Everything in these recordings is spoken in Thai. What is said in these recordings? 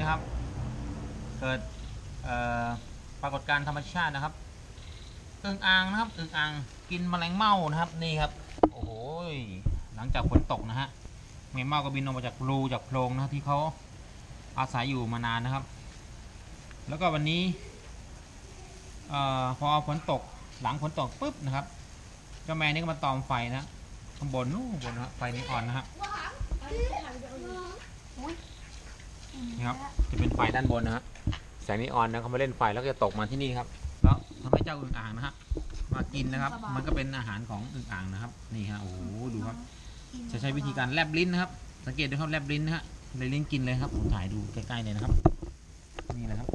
นะครับ เกิดปรากฏการณ์ธรรมชาตินะครับอึ่งอ่างนะครับอึ่งอ่างกินแมลงเม่านะครับนี่ครับ โอ้โหหลังจากฝนตกนะฮะแมลงเม่าก็บินออกมาจากรูจากโพรงนะที่เขาอาศัยอยู่มานานนะครับ แล้วก็วันนี้อพอฝนตกหลังฝนตกปุ๊บนะครับเจ้าแม่นี่ก็มาตอมไฟนะข้างบนนู่นบนนะฮะไฟนีออนนะฮะ นี่ครับ จะเป็นไฟด้านบนนะฮะแสงนีออนนะเขามาเล่นไฟแล้วก็จะตกมาที่นี่ครับ แล้วทำให้เจ้าอึ่งอ่างนะฮะมากินนะครับ มันก็เป็นอาหารของอึ่งอ่างนะครับ นี่ฮะโอ้โหดูครับ จะใช้วิธีการแลบลิ้นนะครับ สังเกตดูครับแลบลิ้นนะฮะเลยลิ้นกินเลยครับผมถ่ายดูใกล้ๆเลยนะครับ นี่แหละครับ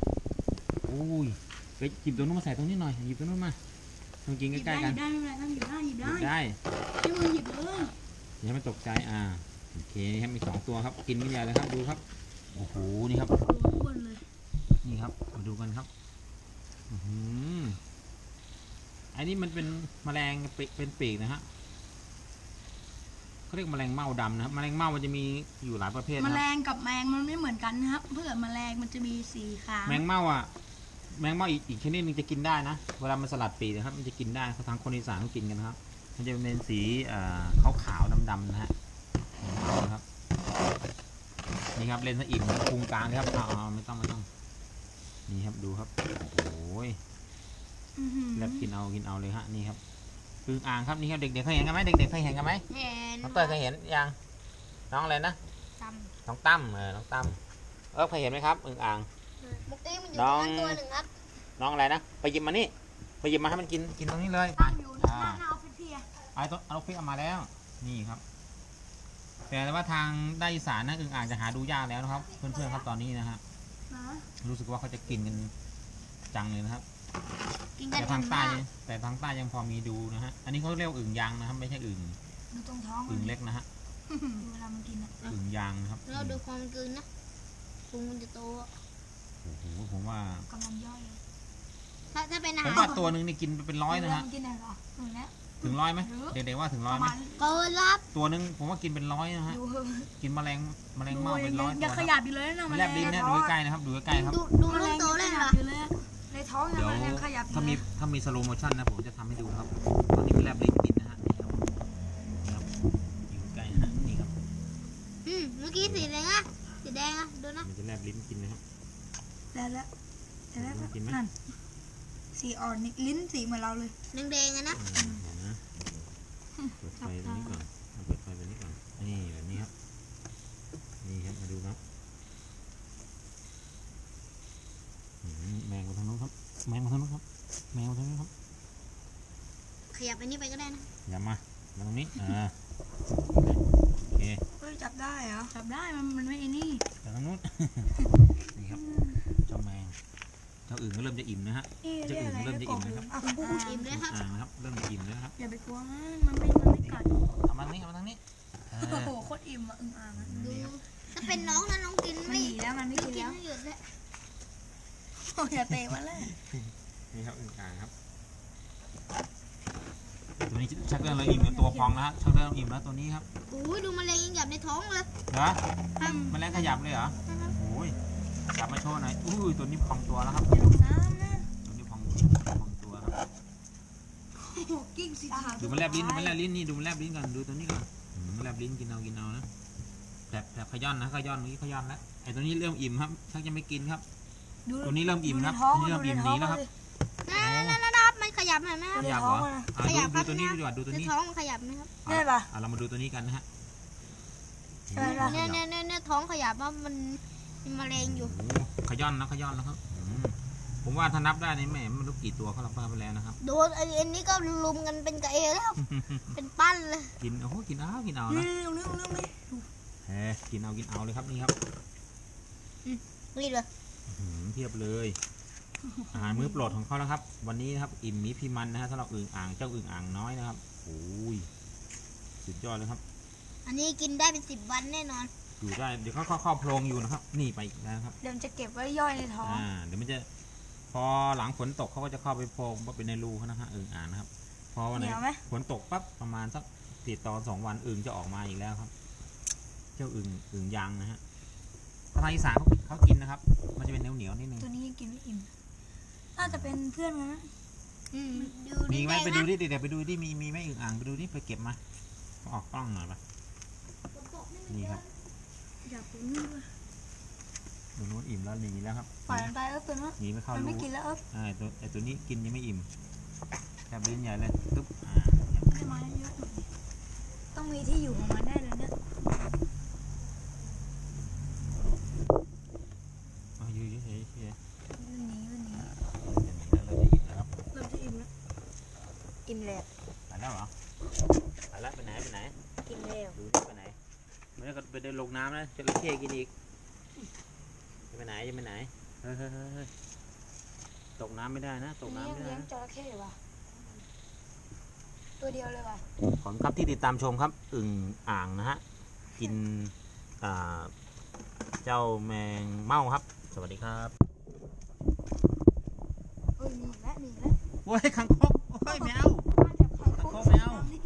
โอ้ยไปหยิบตัวนู้นมาใส่ตรงนี้หน่อยหยิบตัวนู้นมาลองกินหยิบใกได้ล้ๆกันหยิบได้ไม่เป็นไรนั่งหยิบได้หยิบหได้ยิบได้ให้มือหยิบเลยอย่าให้มันตกใจอ่าโอเคนี่ครับมีสองตัวครับ กินไม่ใหญ่เลยครับดูครับ โอ้โห นี่ครับ ตัวอ้วนเลย นี่ครับ มาดูกันครับอื้อหืออันนี้มันเป็นแมลงปีกเป็นปีกนะฮะเขาเรียกแมลงเม่าดำนะครับแมลงเม่ามันจะมีอยู่หลายประเภทแมนะครับ ลงกับแมงมันไม่เหมือนกันนะครับ เพื่อแมลงมันจะมีสีขาวแมงเม่าอะ แมงเม่าอีกอีกชนิดหนึงจะกินได้นะ เวลามันสลัดปีกนะครับ มันจะกินได้เขาทางคนอีสานเขากินกันนะครับ มันจะเป็นสีเอ่อขาวขาวๆดำๆนะฮะนี่ครับ นี่ครับเล่นซะอิ่มนะพุงกลางเลยครับเอาเอาไม่ต้องไม่ต้อง นี่ครับดูครับโอ้โหอื้อหือแลบกินเอากินเอาเลยฮะนี่ครับอึ่งอ่างครับนี่ครับเด็กๆเคยเห็นกันไหมเด็กๆเคยเห็นกันไหมเห็นน้องเต้ยเคยเห็นยังน้องอะไรนะจน้องตั้มเออน้องตั้มเออเคยเห็นไหมครับอึ่งอ่างำมุกตี้มันอยู่น้ตอรงงนั้นตัวหนึ่งครับน้องอะไรนะไปหยิบมานี่ไปหยิบมาให้มันกินกินตรงนี้เลยไปตั้งอยู่หน้าอ่าหน้าออฟฟิศพี่อะไอ้ตัวเอาฟิกเอามาแล้ว นี่ครับ แต่ว่าทางได้านอีสานนะอึ่งอ่างจะหาดูยากแล้วนะครับ เพื่อนๆครับตอนนี้นะฮะนะรู้สึกว่าเขาจะกินกันจังเลยนะครับกินกันแต่ถึทางงใต้มากแต่ทางใต้ยังพอมีดูนะฮะอันนี้เขาเรียกว่าอึ่งยางนะครับ ไม่ใช่อึ่งดูตรงท้องมัอึ่นงเล็กนะฮะดูเวลามันกินอะอึ่งยางนะครับเราดูความมันกลืนนะพุงมันจะโตอะโอ้โหผมว่ากำลังย่อยเลยถ้าถ้าเป็นอาผมหารว่าตัวหนึ่งนี่กินไปเป็นร้อยนะเวลาฮะมันกินอะไรเหรอหนึ่งแล้ว ถึงร้อยไหมหรือเด็กๆว่าถึงปร้อยระไหมมาณเกินรับตัวหนึ่งผมว่ากินเป็นร้อยนะฮะดูเหอะกินแมลงแมลงดูเม่าเป็นร้อยยัตังวยังขนะยับอยู่เลยนะแลบลิ้นนะดูใกล้ๆนะครับดูใกล้ๆครับดูดูแมลลูกงโตเลยยังขค่ะยับอยู่เลยอะในท้องยังเดี๋ยวแมลงขยับอยู่ถ้ามีเลยถ้ามีสโลโมชั่นนะผมจะทำให้ดูนะครับตอนนี้มันแลบลิ้นกินนะฮะนี่ครับนี่ครับอยู่ใกล้นะฮะนี่ครับอืมเมื่อกี้สีแดงอะสีแดงอะดูนะมันจะแลบลิ้นกินนะครับแล้วแล้วแล้วแล้วกินไหมนั่นสีอ่อนนี่ลิ้นสีเหมือนเราเลยแดงๆอะนะ อืมเดี๋ยวนะ เปิดไฟตรงนี้ก่อนเอาเปิดไฟแบบนี้ก่อน นี่แบบนี้ครับ นี่ครับ มาดูครับอืมแมงมาทางนู้นครับ แมงมาทางนู้นครับ แมงมาทางนู้นครับ ขยับไปนี่ไปก็ได้นะอย่ามา มาตรงนี้ อ่า โอเคเฮ้ยจับได้เหรอ จับได้มันมันไม่ไอ้นี่จากทางนู้น นี่ครับ เจ้าแมง เจ้าอื่นก็เริ่มจะอิ่มนะฮะ นี่จะเรียกอะไรอื่นเริ่มจะอิ่มกบนะครับอะพูดอิ่มเลยครับ อ่านะครับ เริ่มจะอิ่มแล้วนะครับอย่าไปกลัวมันมันไม่มันไม่กัดเอามาทางนี้เอามาทางนี้เอโอ้อโหโคตรอิ่มอะอึ่งอ่างอะดู นี่ครับถ้าเป็นน้องนะน้องกินมันไม่หนีแล้วมันไม่น้องกินกินแล้วไม่หยุดเลยโอ้ยอย่าเตะมันเลย นี่ครับอึ่งอ่างครับ ตัวนี้ชักเริ่มเลยอิ่มแล้วตัวพองแล้วฮะชักเริ่มอิ่มแล้วตัวนี้ครับโอ้ยดูแมลงยังหยับในท้องเลยเหรอมันแรงขยับเลยเหรอโอ้ยจับมาโชว์หน่อยอุ้ยตัวนี้พองตัวแล้วครับอย่าลงน้ำนะตัวนี้พองพองตัวครับโอ้โหกิ้งสีขาวดูมันแลบลิ้นดูมันแลบลิ้นนี่ดูมันแลบลิ้นก่อนดูตัวนี้ก่อนอืมมันแลบลิ้นกินเอากินเอานะแผลบแผลบขย้อนนะขย้อนนี้ขย้อนแล้วไอ้ตัวนี้เริ่มอิ่มครับชักจะไม่กินครับ ดูตัวนี้เริ่มอิ่มครับดูในท้องตัวนี้เริ่มอิ่มหนีแล้วครับ ยับหน่อยไหมคขรับยับเหรออะขยัดูบครัดูบตัวนี้ดีกว่าดูตัวในนี้ท้องมันขยับนะครับได้ปะอะเรามาดูตัวนี้กันนะฮะใช่ปะ เนี่ยเนี่ยเนี่ยเนี่ยท้องขยับว่ามันมีแมลงอยู่ โอ้โหขย้อนนะขย้อนแล้วครับอืมผมว่าถ้านับได้ในแหม่ไม่รู้กี่ตัวเขาเราป้าไปแล้วนะครับ โดนไอ้อันนี้ก็ลุมกันเป็นกระเอแล้ว เป็นปั้นเลยกินโอ้โหกินเอากินเอานี่นะตรงนี้ตรงนี้ตรงนี้เฮ้กินเอากินเอาเลยครับนี่ครับนี่เลย อื้อหือเทียบเลย อาหารมื้อโปรดของเขาแล้วครับ วันนี้นะครับ อิ่มมีพิมันนะฮะสำหรับอึ่งอ่างเจ้าอึ่งอ่างน้อยนะครับโอ้ยสุดยอดเลยครับ อันนี้กินได้เป็นสิบวันแน่นอน อยู่ได้เดี๋ยวเขาเข้าเข้าโพรงอยู่นะครับ นี่ไปอีกแล้วครับเดี๋ยวมันจะเก็บไว้ย่อยในท้อง อ่าเดี๋ยวมันจะพอหลังฝนตกเขาก็จะเข้าไปโพรงว่าเป็นในรูเขานะฮะอึ่งอ่างนะครับ พอวันไหนเหนียวไหม ฝนตกปั๊บประมาณสักติดต่อสองวันอึ่งจะออกมาอีกแล้วครับ เจ้าอึ่งอึ่งยางนะฮะภาษาอีสานเขาเขากินนะครับ มันจะเป็นเหนียวเหนียวๆนิดนึง ตัวนี้ยังกินไม่อิ่มน่าจะเป็นเพื่อนมันนะอืมดูมีไหมแดงๆไปดูนะดิเดี๋ยวไปดูดิมีมีไหมอึ่งอ่างไปดูดิไปเก็บมาออกกล้องหน่อยปะนี่ครับอยากกินนี่ด้วยดูนู้นอิ่มแล้วหนีแล้วครับปล่อยมันไปเออตัวนั้นหนีไม่เข้ามันรูไม่กินแล้วเอออ่าไอ้ตัวไอตัวนี้กินยังไม่อิ่มแคบลิ้นใหญ่เลยตึ๊บอ่าให้มาเยอะๆหน่อยต้องมีที่อยู่ของมันแน่เลยเนี่ย เอาอยู่เฉยๆเฉย วันนี้วันนี้ ๆจะหนีแล้วเราจะอิ่มแล้วครับ เริ่มจะอิ่มแล้ว อิ่มแล้ว ไปแล้วเหรอไปแล้วไปไหนไปไหนอิ่มแล้วดูดิไปไหนไม่ได้ก็ไปเดินลงน้ำนะจระเข้กินอีกจะไปไหนจะไปไหนเฮ้ยเฮ้ยเฮ้ยเฮ้ยตกน้ำไม่ได้นะ ตกน้ำไม่ได้เลี้ยงนะจระเข้ว่ะตัวเดียวเลยว่ะขอบคุณครับที่ติดตามชมครับ อึ่งอ่างนะฮะ กินอ่าเจ้าแมงเม่าครับ สวัสดีครับเอ้ยหนีแล้วหนีแล้ว โอ้ยขังคกโอ้ยไม่เคุกโกนไม่เอานี่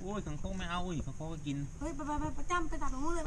โอ้ยขังคกไม่เอาอุ้ยขังคกก็กิน เฮ้ยไปไปไปไปจ้ำไปตัดตรงนู้นเลย